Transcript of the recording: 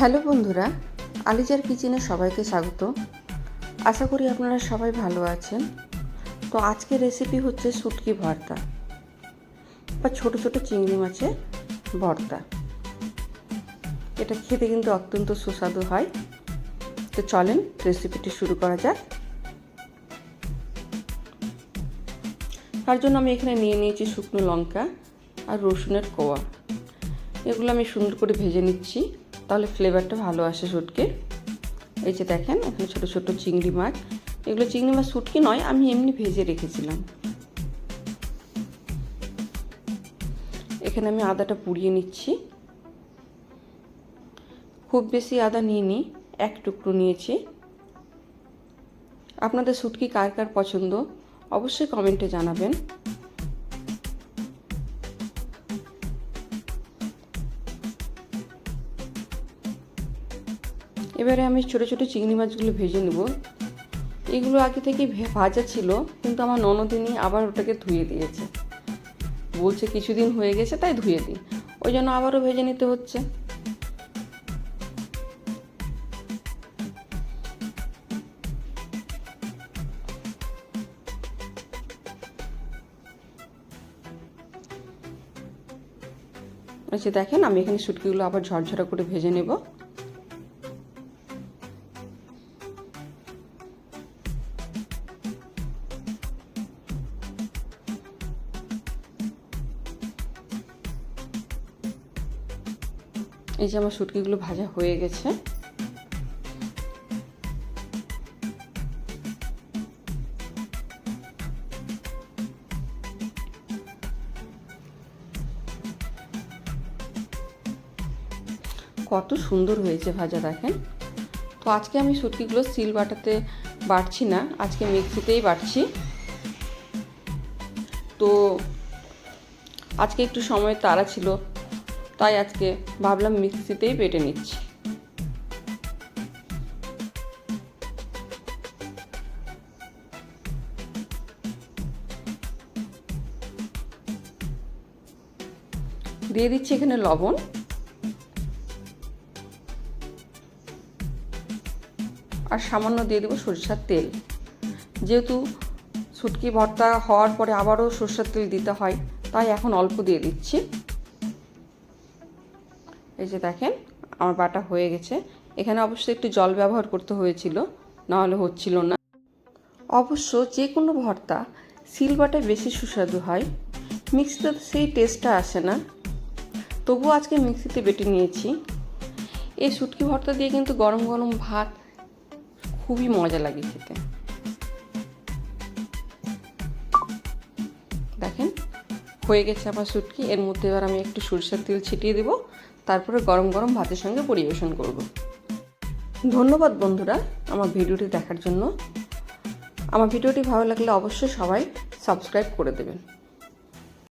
Hello বন্ধুরা, আলিজার কিচেনে সবাইকে স্বাগত। আশা করি আপনারা সবাই ভালো আছেন। তো আজকের রেসিপি হচ্ছে শুটকি ভর্তা বা ছোট ছোট চিংড়ি মাছের ভর্তা। এটা খেতে কিন্তু অত্যন্ত সুস্বাদু হয়। তো চলেন রেসিপিটি শুরু করা যাক। তার জন্য আমি এখানে নিয়ে নিয়েছি শুকনো লঙ্কা আর রসুনের কোয়া। এগুলো আমি সুন্দর করে ভেজে নিচ্ছি। তাহলে ফ্লেভারটা ভালো আসে শুটকে এই যে দেখেন, এখানে ছোটো ছোটো চিংড়ি মাছ। এগুলো চিংড়ি মাছ শুটকি নয়, আমি এমনি ভেজে রেখেছিলাম। এখানে আমি আদাটা পুড়িয়ে নিচ্ছি। খুব বেশি আদা নিয়ে নিই এক টুকরো নিয়েছি। আপনাদের শুটকি কার কার পছন্দ? অবশ্যই কমেন্টে জানাবেন। এবারে আমি ছোটো ছোটো চিংড়ি মাছগুলো ভেজে নেব। এগুলো আগে থেকে ভাজা ছিল, কিন্তু আমার ননদিনী আবার ওটাকে ধুয়ে দিয়েছে। বলছে কিছুদিন হয়ে গেছে, তাই ধুয়ে দিই। ওই জন্য আবারও ভেজে নিতে হচ্ছে। আচ্ছা দেখেন আমি এখানে শুটকিগুলো আবার ঝরঝরা করে ভেজে নেব। এই যে আমার শুটকিগুলো ভাজা হয়ে গেছে। কত সুন্দর হয়েছে ভাজা, দেখেন। তো আজকে আমি শুটকিগুলো সিল বাটাতে বাটছি না, আজকে মিক্সিতেই বাটছি। তো আজকে একটু সময় তাড়া ছিল। তাই আজকে ভাবলাম মিক্সিতেই পেটে নিচ্ছি। দিয়ে দিচ্ছি এখানে লবণ। আর সামান্য দিয়ে দেবো সরিষার তেল। যেহেতু শুটকি ভর্তা হওয়ার পরে আবারও সরষের তেল দিতে হয়, তাই এখন অল্প দিয়ে দিচ্ছি। এই যে দেখেন, আমার বাটা হয়ে গেছে। এখানে অবশ্যই একটু জল ব্যবহার করতে হয়েছিল, নাহলে হচ্ছিল না। অবশ্য যে কোনো ভর্তা সিলবাটায় বেশি সুস্বাদু হয়। মিক্সিতে সেই টেস্টটা আসে না। তবুও আজকে মিক্সিতে বেটে নিয়েছি। এই শুটকি ভর্তা দিয়ে কিন্তু গরম গরম ভাত খুবই মজা লাগে খেতে। দেখেন, হয়ে গেছে আমার শুটকি। এর মধ্যে এবার আমি একটু সরিষার তেল ছিটিয়ে দেবো। তারপরে গরম গরম ভাতের সঙ্গে পরিবেশন করব। ধন্যবাদ বন্ধুরা আমার ভিডিওটি দেখার জন্য। আমার ভিডিওটি ভালো লাগলে অবশ্যই সবাই সাবস্ক্রাইব করে দেবেন।